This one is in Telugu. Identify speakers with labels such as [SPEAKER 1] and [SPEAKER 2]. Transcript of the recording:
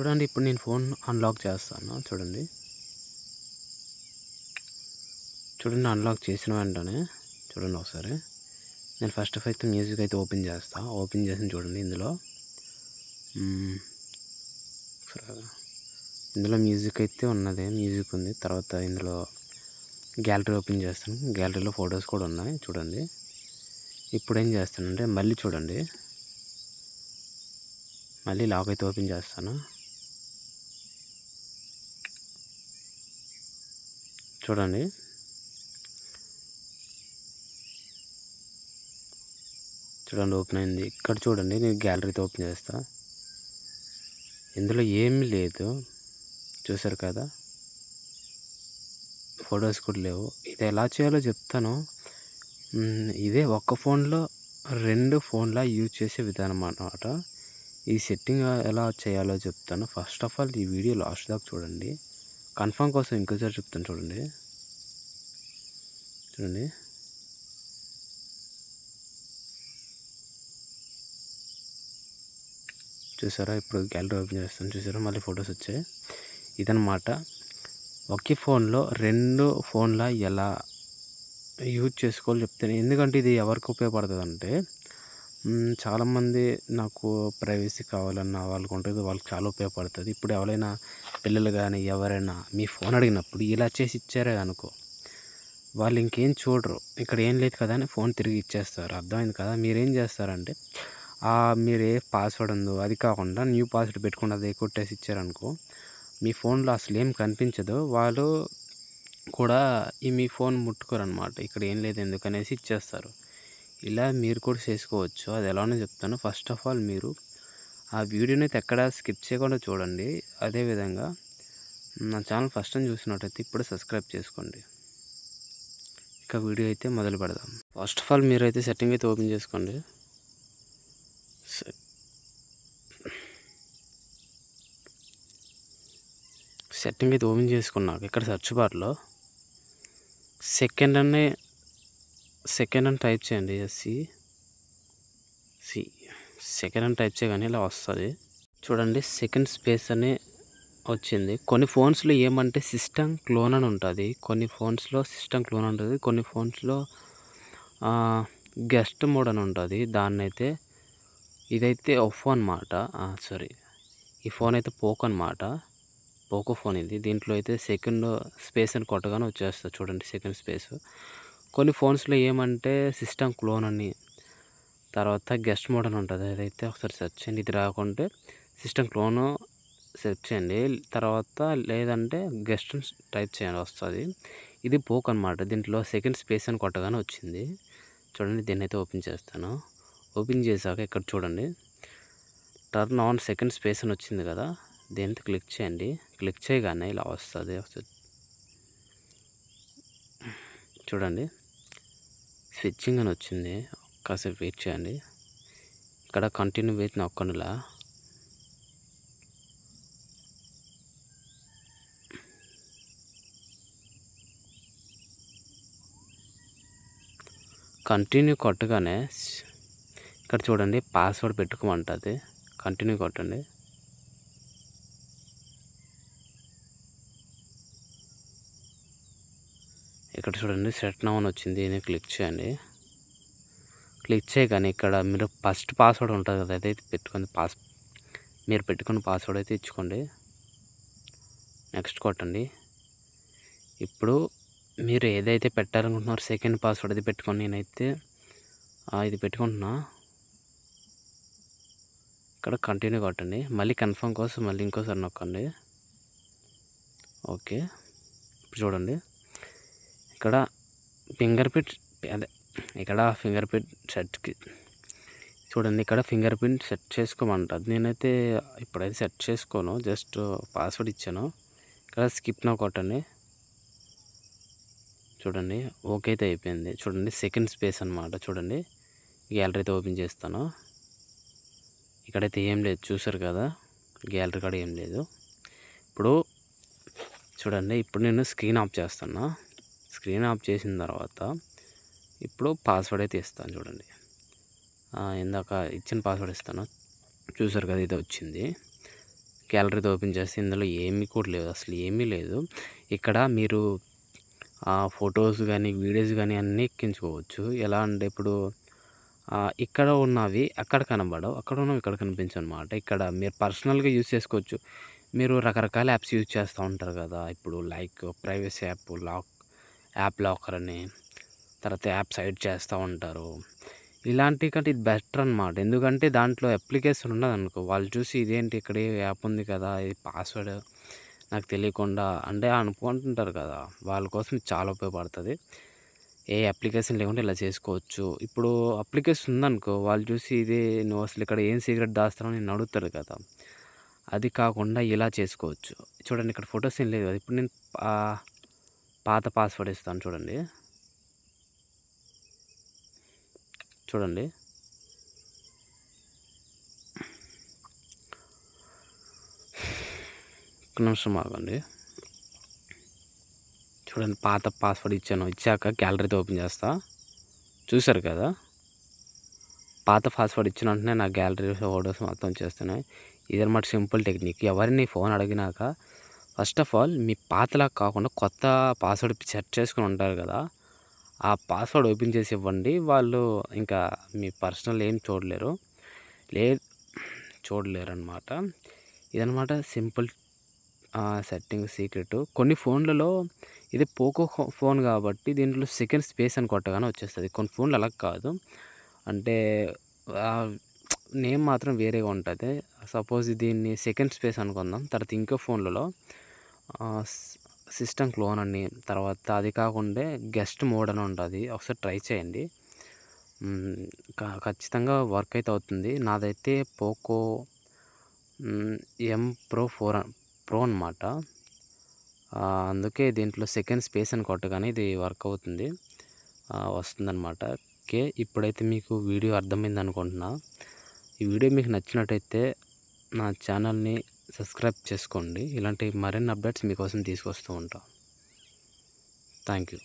[SPEAKER 1] చూడండి ఇప్పుడు నేను ఫోన్ అన్లాక్ చేస్తాను చూడండి. చూడండి అన్లాక్ చేసిన వెంటనే చూడండి ఒకసారి. నేను ఫస్ట్ ఆఫ్ అయితే మ్యూజిక్ అయితే ఓపెన్ చేస్తా. ఓపెన్ చేసి చూడండి ఇందులో. ఇందులో మ్యూజిక్ అయితే ఉన్నది మ్యూజిక్ ఉంది. తర్వాత ఇందులో గ్యాలరీ ఓపెన్ చేస్తాను. గ్యాలరీలో ఫొటోస్ కూడా ఉన్నాయి చూడండి. ఇప్పుడు ఏం చేస్తానంటే మళ్ళీ చూడండి. మళ్ళీ లాక్ అయితే ఓపెన్ చేస్తాను. చూడండి. చూడండి ఓపెన్ అయింది. ఇక్కడ చూడండి నేను గ్యాలరీతో ఓపెన్ చేస్తా. ఇందులో ఏమీ లేదు. చూసారు కదా? ఫొటోస్ కూడా లేవు. ఇది ఎలా చేయాలో చెప్తాను. ఇదే ఒక్క ఫోన్లో రెండు ఫోన్లా యూజ్ చేసే విధానం అన్నమాట. ఈ సెట్టింగ్ ఎలా చేయాలో చెప్తాను. ఫస్ట్ ఆఫ్ ఆల్ ఈ వీడియో లాస్ట్ దాకా చూడండి. కన్ఫర్మ్ కోసం ఇంకోసారి చెప్తాను చూడండి. చూడండి. చూసారా? ఇప్పుడు గ్యాలరీ ఓపెన్ చేస్తాను చూసారా? మళ్ళీ ఫొటోస్ వచ్చాయి. ఇదనమాట ఒకే ఫోన్లో రెండు ఫోన్ల ఎలా యూజ్ చేసుకోవాలో చెప్తాను. ఎందుకంటే ఇది ఎవరికి ఉపయోగపడుతుంది అంటే చాలామంది నాకు ప్రైవసీ కావాలన్న వాళ్ళకు ఉంటుంది వాళ్ళకి చాలా ఉపయోగపడుతుంది. ఇప్పుడు ఎవరైనా పిల్లలు కానీ ఎవరైనా మీ ఫోన్ అడిగినప్పుడు ఇలా చేసి ఇచ్చారే అనుకో. వాళ్ళు ఇంకేం చూడరు. ఇక్కడ ఏం లేదు కదా అని ఫోన్ తిరిగి ఇచ్చేస్తారు. అర్థమైంది కదా? మీరేం చేస్తారంటే ఆ మీరు ఏ పాస్వర్డ్ ఉందో అది కాకుండా న్యూ పాస్వర్డ్ పెట్టుకుండా అది కొట్టేసి ఇచ్చారనుకో మీ ఫోన్లో అసలు ఏం కనిపించదు. వాళ్ళు కూడా ఈ మీ ఫోన్ ముట్టుకోరు అనమాట ఇక్కడ ఏం లేదు ఎందుకనేసి ఇచ్చేస్తారు. ఇలా మీరు కూడా చేసుకోవచ్చు. అది ఎలానో చెప్తాను. ఫస్ట్ ఆఫ్ ఆల్ మీరు ఆ వీడియోని అయితే ఎక్కడ స్కిప్ చేయకుండా చూడండి. అదేవిధంగా నా ఛానల్ ఫస్ట్ టైం చూసినట్టయితే ఇప్పుడు సబ్స్క్రైబ్ చేసుకోండి. ఇక వీడియో అయితే మొదలు పెడదాం. ఫస్ట్ ఆఫ్ ఆల్ మీరు అయితే సెట్టింగ్ అయితే ఓపెన్ చేసుకోండి. సెట్టింగ్ అయితే ఓపెన్ చేసుకున్నాక ఇక్కడ సెర్చ్ బార్లో సెకండ్ అనే సెకండ్ అని టైప్ చేయండి. సి సి సెకండ్ అని టైప్ చేయగానే ఇలా వస్తుంది. చూడండి సెకండ్ స్పేస్ అని వచ్చింది. కొన్ని ఫోన్స్లో ఏమంటే సిస్టమ్ క్లోన్ అని ఉంటుంది. కొన్ని ఫోన్స్లో సిస్టమ్ క్లోన్ ఉంటుంది. కొన్ని ఫోన్స్లో గెస్ట్ మోడ్ అని ఉంటుంది. దాన్ని అయితే ఇదైతే ఒఫో అనమాట సారీ. ఈ ఫోన్ అయితే పోకో అనమాట పోకో ఫోన్ ఇది. దీంట్లో అయితే సెకండ్ స్పేస్ అని కొట్టగానే వచ్చేస్తుంది చూడండి సెకండ్ స్పేస్. కొన్ని ఫోన్స్లో ఏమంటే సిస్టమ్ క్లోన్ అని తర్వాత గెస్ట్ మోడ్ అని ఉంటుంది. అదైతే ఒకసారి సెర్చ్ చేయండి. ఇది రాకుంటే సిస్టమ్ క్లోన్ సెర్చ్ చేయండి. తర్వాత లేదంటే గెస్ట్ టైప్ చేయండి వస్తుంది. ఇది పోక్ అనమాట దీంట్లో సెకండ్ స్పేస్ అని కొట్టగానే వచ్చింది. చూడండి దీన్ని అయితే ఓపెన్ చేస్తాను. ఓపెన్ చేశాక ఇక్కడ చూడండి. టర్న్ ఆన్ సెకండ్ స్పేస్ అని వచ్చింది కదా. దీనితో క్లిక్ చేయండి. క్లిక్ చేయగానే ఇలా వస్తుంది. వస్తుంది చూడండి. స్విచ్చింగ్ అని వచ్చింది. కాసేపు వెయిట్ చేయండి. ఇక్కడ కంటిన్యూ వెయిట్ నొక్కండిలా. కంటిన్యూ కొట్టగానే ఇక్కడ చూడండి పాస్వర్డ్ పెట్టుకోమంటుంది. కంటిన్యూ కొట్టండి. ఇక్కడ చూడండి సెట్ నౌ అని వచ్చింది దీన్ని క్లిక్ చేయండి. క్లిక్ చేయగానే ఇక్కడ మీరు ఫస్ట్ పాస్వర్డ్ ఉంటుంది కదా అదైతే పెట్టుకుని పాస్ మీరు పెట్టుకున్న పాస్వర్డ్ అయితే ఇచ్చుకోండి. నెక్స్ట్ కొట్టండి. ఇప్పుడు మీరు ఏదైతే పెట్టాలనుకుంటున్నారో సెకండ్ పాస్వర్డ్ అది పెట్టుకోండి నేనైతే ఇది పెట్టుకుంటున్నా. ఇక్కడ కంటిన్యూ కొట్టండి మళ్ళీ కన్ఫర్మ్ కోసం మళ్ళీ ఇంకోసారి నొక్కండి. ఓకే. ఇప్పుడు చూడండి. ఇక్కడ ఫింగర్ ప్రింట్ అదే ఇక్కడ ఫింగర్ ప్రింట్ సెట్కి చూడండి ఇక్కడ ఫింగర్ ప్రింట్ సెట్ చేసుకోమంటుంది నేనైతే ఇప్పుడైతే సెట్ చేసుకోను. జస్ట్ పాస్వర్డ్ ఇచ్చాను. ఇక్కడ స్కిప్ నా కొట్టండి చూడండి ఓకే అయితే అయిపోయింది. చూడండి సెకండ్ స్పేస్ అనమాట చూడండి గ్యాలరీ అయితే ఓపెన్ చేస్తాను. ఇక్కడైతే ఏం లేదు చూసారు కదా? గ్యాలరీ కాడ ఏం లేదు. ఇప్పుడు చూడండి ఇప్పుడు నేను స్క్రీన్ ఆఫ్ చేస్తున్నా. స్క్రీన్ ఆఫ్ చేసిన తర్వాత ఇప్పుడు పాస్వర్డ్ అయితే ఇస్తాను చూడండి. ఇందాక ఇచ్చిన పాస్వర్డ్ ఇస్తాను. చూసారు కదా ఇది వచ్చింది. గ్యాలరీతో ఓపెన్ చేస్తే ఇందులో ఏమీ కూడా లేదు అసలు ఏమీ లేదు. ఇక్కడ మీరు ఫొటోస్ కానీ వీడియోస్ కానీ అన్నీ ఎక్కించుకోవచ్చు. ఎలా అంటే ఇప్పుడు ఇక్కడ ఉన్నవి అక్కడ కనబడవు అక్కడ ఉన్నవి ఇక్కడ కనిపించవు అనమాట ఇక్కడ మీరు పర్సనల్గా యూస్ చేసుకోవచ్చు. మీరు రకరకాల యాప్స్ యూజ్ చేస్తూ ఉంటారు కదా. ఇప్పుడు like privacy app lock app locker అని తర్వాత యాప్ సైడ్ చేస్తూ ఉంటారు. ఇలాంటి కంటే ఇది బెటర్ అనమాట ఎందుకంటే దాంట్లో అప్లికేషన్ ఉండదు అనుకో వాళ్ళు చూసి ఇదేంటి ఇక్కడ యాప్ ఉంది కదా ఇది పాస్వర్డ్ నాకు తెలియకుండా అంటే అనుకుంటుంటారు కదా వాళ్ళ కోసం చాలా ఉపయోగపడుతుంది. ఏ అప్లికేషన్ లేకుండా ఇలా చేసుకోవచ్చు. ఇప్పుడు అప్లికేషన్ ఉందనుకో వాళ్ళు చూసి ఇది నువ్వు అసలు ఇక్కడ ఏం సీక్రెట్ దాస్తానో నేను అడుగుతారు కదా. అది కాకుండా ఇలా చేసుకోవచ్చు. చూడండి ఇక్కడ ఫొటోస్ ఏం లేదు ఇప్పుడు నేను పాత పాస్వర్డ్ ఇస్తాను చూడండి. చూడండి. ఒక్క నిమిషం ఆగండి. చూడండి పాత పాస్వర్డ్ ఇచ్చాను. ఇచ్చాక గ్యాలరీతో ఓపెన్ చేస్తా. చూశారు కదా? పాత పాస్వర్డ్ ఇచ్చిన వెంటనే నా గ్యాలరీ ఫోటోస్ మొత్తం చేస్తున్నాయి ఇదన్నమాట సింపుల్ టెక్నిక్ ఎవరిని ఫోన్ అడిగినాక ఫస్ట్ ఆఫ్ ఆల్ మీ పాతలా కాకుండా కొత్త పాస్వర్డ్ సెట్ చేసుకుని ఉంటారు కదా ఆ పాస్వర్డ్ ఓపెన్ చేసి ఇవ్వండి. వాళ్ళు ఇంకా మీ పర్సనల్ ఏం చూడలేరు. లే చూడలేరు అనమాట ఇదనమాట సింపుల్ సెట్టింగ్ సీక్రెట్. కొన్ని ఫోన్లలో ఇది పోకో ఫోన్ కాబట్టి దీంట్లో సెకండ్ స్పేస్ అని కొట్టగానే వచ్చేస్తుంది. కొన్ని ఫోన్లు అలా కాదు. అంటే నేమ్ మాత్రం వేరేగా ఉంటుంది. సపోజ్ దీన్ని సెకండ్ స్పేస్ అనుకుందాం. తర్వాత ఇంకో ఫోన్లలో సిస్టమ్ క్లోన్ అని తర్వాత అది కాకుండా గెస్ట్ మోడ్ అని ఉంటుంది. ఒకసారి ట్రై చేయండి. ఖచ్చితంగా వర్క్ అయితే అవుతుంది. నాదైతే Poco M pro four pro అనమాట అందుకే దీంట్లో సెకండ్ స్పేస్ అని కొట్టగానే ఇది వర్క్ అవుతుంది. వస్తుందన్నమాట. ఓకే ఇప్పుడైతే మీకు వీడియో అర్థమైంది అనుకుంటున్నా. ఈ వీడియో మీకు నచ్చినట్టయితే నా ఛానల్ని సబ్స్క్రైబ్ చేసుకోండి. ఇలాంటి మరిన్ని అప్డేట్స్ మీకోసం తీసుకొస్తూ ఉంటాను థ్యాంక్ యూ